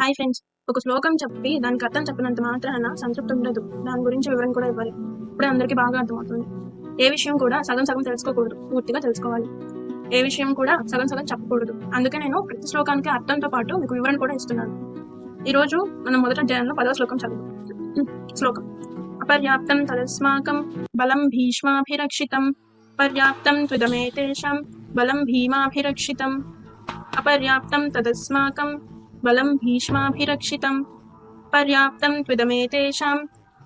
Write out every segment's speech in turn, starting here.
Hi friends ఒక శ్లోకం చెప్పి దానికి అర్థం చెప్పినంత మాత్రాన సంతృప్తి ఉండదు. దాని గురించి వివరణ కూడా ఇవ్వాలి. ఇప్పుడే అందరికీ బాగా అర్థమవుతుంది. ఏ విషయం కూడా సగం సగం తెలుసుకోకూడదు. పూర్తిగా తెలుసుకోవాలి. ఏ విషయం కూడా సగం సగం చెప్పకూడదు. అందుకే నేను ప్రతి శ్లోకానికి అర్థంతో పాటు మీకు వివరణ కూడా ఇస్తున్నాను. ఈ రోజు మనం మొదట అధ్యాయంలో పదవ శ్లోకం చదువు శ్లోకం. అపర్యాప్తం తదస్మాకం బలం భీష్మాభిరక్షితం. పర్యాప్తం త్విదమేతేషాం బలం భీమాభిరక్షితం. అపర్యాప్తం తదస్మాకం బలం భీష్మాభిరక్షితం పర్యాప్తం త్విదమేతేషాం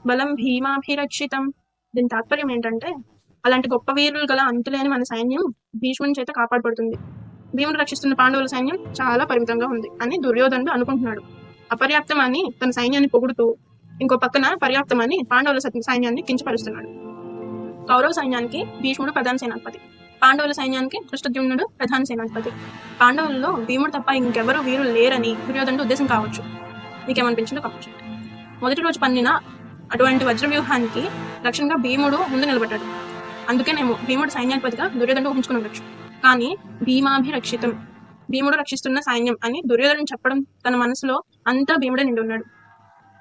బలం భీమాభిరక్షితం దీని తాత్పర్యం ఏంటంటే అలాంటి గొప్ప వీరులు గల అంతులేని మన సైన్యం భీష్ముని చేత కాపాడబడుతుంది. భీముడు రక్షిస్తున్న పాండవుల సైన్యం చాలా పరిమితంగా ఉంది అని దుర్యోధనుడు అనుకుంటున్నాడు. అపర్యాప్తం అని తన సైన్యాన్ని పొగుడుతూ ఇంకో పక్కన పర్యాప్తం అని పాండవుల సైన్యాన్ని కించపరుస్తున్నాడు. కౌరవ సైన్యానికి భీష్ముడు ప్రధాన సేనాధిపతి. పాండవుల సైన్యానికి కృష్ణద్యుమ్నుడు ప్రధాన సేనాధిపతి. పాండవుల్లో భీముడు తప్ప ఇంకెవరూ వీరు లేరని దుర్యోధనుడు ఉద్దేశం కావచ్చు. నీకేమనిపించిందో కావచ్చు మొదటి రోజు పండిన అటువంటి వజ్ర వ్యూహానికి భీముడు ముందు నిలబడ్డాడు. అందుకేనేమో భీముడు సైన్యాధిపతిగా దుర్యోధనుడు ఊహించుకుని ఉండొచ్చు. కానీ భీమాభిరక్షితం భీముడు రక్షిస్తున్న సైన్యం అని దుర్యోధను చెప్పడం తన మనసులో అంతా భీముడే నిండి ఉన్నాడు.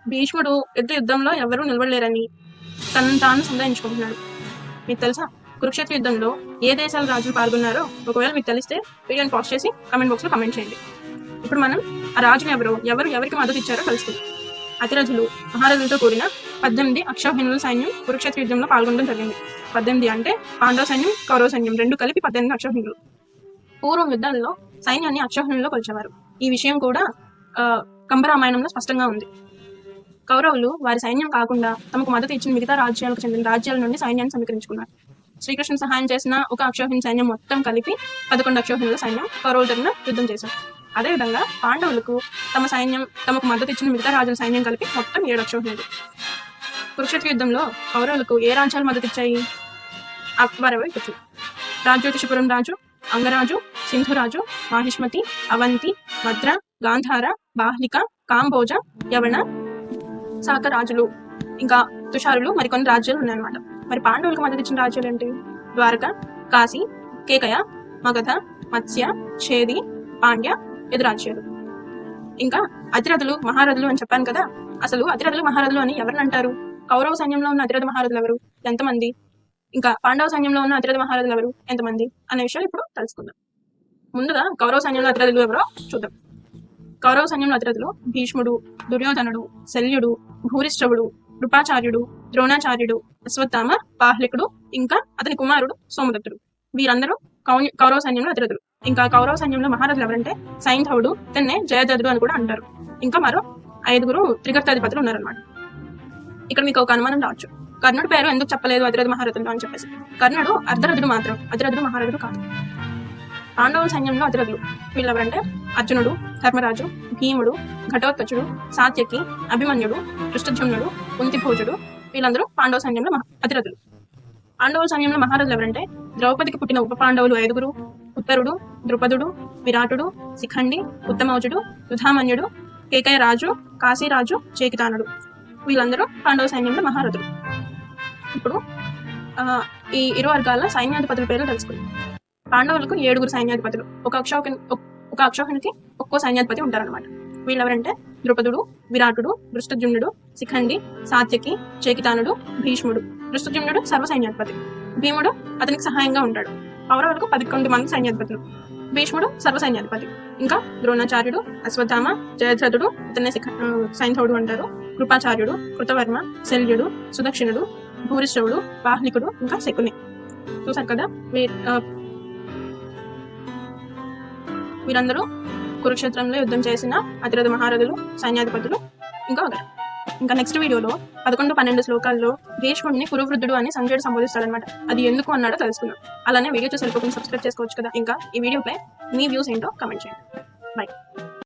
భీష్ముడు యుద్ధ యుద్ధంలో ఎవరూ నిలబడలేరని తనను తాను సంధాయించుకుంటున్నాడు మీకు తెలుసా? కురుక్షేత్ర యుద్ధంలో ఏ దేశాల రాజులు పాల్గొన్నారో ఒకవేళ మీకు తెలిస్తే వీడియోని పాస్ చేసి కమెంట్ బాక్స్లో కమెంట్ చేయండి. ఇప్పుడు మనం ఆ రాజులు ఎవరు ఎవరు ఎవరికి మద్దతు ఇచ్చారో తెలుసుకుందాం. అతిరథులు మహారథులతో కూడిన పద్దెనిమిది అక్షౌహిణుల సైన్యం కురుక్షేత్ర యుద్ధంలో పాల్గొనడం జరిగింది. పద్దెనిమిది అంటే పాండవ సైన్యం కౌరవ సైన్యం రెండు కలిపి పద్దెనిమిది అక్షౌహిణులు. పూర్వం యుద్ధంలో సైన్యాన్ని అక్షౌహిణుల్లో కొలిచేవారు. ఈ విషయం కూడా ఆ, కంబరామాయణంలో స్పష్టంగా ఉంది. కౌరవులు వారి సైన్యం కాకుండా తమకు మద్దతు ఇచ్చిన మిగతా రాజ్యాలకు చెందిన రాజ్యాల నుండి సైన్యాన్ని సమీకరించుకున్నారు. శ్రీకృష్ణ సహాయం చేసిన ఒక అక్షోహిణి సైన్యం మొత్తం కలిపి పదకొండు అక్షోహిణుల సైన్యం కౌరవుల తరపున యుద్ధం చేశారు అదేవిధంగా పాండవులకు తమ సైన్యం తమకు మద్దతు ఇచ్చిన మిగతా రాజుల సైన్యం కలిపి మొత్తం ఏడు అక్షోహిణులు. కురుక్షేత్ర యుద్ధంలో కౌరవులకు ఏ రాజ్యాలు మద్దతు ఇచ్చాయి? అక్బరవై వచ్చు రాజ్యోతిషపురం రాజు అంగరాజు సింధురాజు మాహిష్మతి అవంతి భద్ర గాంధార బాహ్లిక కాంబోజ యవన శాఖ రాజులు. ఇంకా తుషారులు మరికొన్ని రాజ్యాలు ఉన్నాయన్నమాట. మరి పాండవులకు మద్దతు ఇచ్చిన రాజ్యాలు ఏంటి? ద్వారక కాశీ కేకయ మగధ మత్స్య ఛేది పాండ్య ఎదురాజ్యాలు ఇంకా అతిరథులు మహారథులు అని చెప్పాను కదా? అసలు అతిరథులు మహారథులు అని ఎవరిని అంటారు? కౌరవ సైన్యంలో ఉన్న అతిరథ మహారథులు ఎవరు? ఎంతమంది? ఇంకా పాండవ సైన్యంలో ఉన్న అతిరథ మహారథులు ఎవరు? ఎంతమంది? అనే విషయాలు ఇప్పుడు తెలుసుకుందాం. ముందుగా కౌరవ సైన్యంలో అతిరథులు ఎవరో చూద్దాం. కౌరవ సైన్యంలో అతిరథులు భీష్ముడు దుర్యోధనుడు శల్యుడు భూరిశ్రవుడు కృపాచార్యుడు ద్రోణాచార్యుడు అశ్వత్థామ పాహ్లికుడు ఇంకా అతని కుమారుడు సోమదత్తుడు. వీరందరూ కౌ- కౌరవ సైన్యంలో అతిరథులు. ఇంకా కౌరవ సైన్యంలో మహారథులు ఎవరంటే సైంధవుడు తెన్నే జయద్రథుడు అని కూడా అంటారు. ఇంకా మరో ఐదుగురు త్రిగర్తాధిపతులు ఉన్నారనమాట ఇక్కడ మీకు ఒక అనుమానం రావచ్చు. కర్ణుడు పేరు ఎందుకు చెప్పలేదు అతిరథ మహారథులు అని చెప్పేసి. కర్ణుడు అర్ధరథుడు మాత్రం అతిరథుడు మహారథుడు కాదు. పాండవుల సైన్యంలో అతిరథులు వీళ్ళు ఎవరంటే అర్జునుడు ధర్మరాజు భీముడు ఘటోత్కచుడు సాత్యకి అభిమన్యుడు కృష్ణజుమ్నుడు కుంతిభోజుడు వీళ్ళందరూ పాండవ సైన్యంలో అతిరథులు పాండవుల సైన్యంలో మహారథులు ఎవరంటే ద్రౌపదికి పుట్టిన ఉప పాండవులు ఐదుగురు ఉత్తరుడు ద్రుపదుడు విరాటుడు శిఖండి ఉత్తమౌజుడు యుధామన్యుడు కేకయ రాజు కాశీరాజు చేకితానుడు. వీళ్ళందరూ పాండవ సైన్యంలో మహారథులు. ఇప్పుడు ఆ, ఈ ఇరు వర్గాల సైన్యాధిపతుల పేర్లు తెలుసుకుందాం. పాండవులకు ఏడుగురు సైన్యాధిపతులు. ఒక అక్షోహి ఒక అక్షోహినికి ఒక్కో సైన్యాధిపతి ఉంటారనమాట వీళ్ళెవరంటే ద్రుపదుడు విరాటుడు దృష్టజుమ్నుడు శిఖండి సాత్యకి చేకితానుడు భీష్ముడు. దృష్టజుమ్నుడు సర్వ సైన్యాధిపతి భీముడు అతనికి సహాయంగా ఉంటాడు. కౌరవులకు పదకొండు మంది సైన్యాధిపతులు. భీష్ముడు సర్వ సైన్యాధిపతి ఇంకా ద్రోణాచార్యుడు అశ్వత్థామ జయద్రథుడు ఇతనే శిఖ సైంధవుడు అంటారు. కృపాచార్యుడు కృతవర్మ శల్యుడు సుదక్షిణుడు భూరిశ్రవుడు వాహ్నికుడు ఇంకా శకుని. చూసారు కదా? వీరందరూ కురుక్షేత్రంలో యుద్ధం చేసిన అతిరథ మహారథులు సైన్యాధిపతులు ఇంకా వగైరా. ఇంకా నెక్స్ట్ వీడియోలో పదకొండు పన్నెండు శ్లోకాల్లో భీష్ముడిని కురువృద్ధుడు అని సంజయుడు సంబోధిస్తాడనమాట అది ఎందుకు అన్నాడో తెలుసుకుందాం. అలానే వీడియో చూసి వెళ్ళిపోకుండా సబ్స్క్రైబ్ చేసుకోవచ్చు కదా. ఇంకా ఈ వీడియోపై మీ వ్యూస్ ఏంటో కమెంట్ చేయండి. బై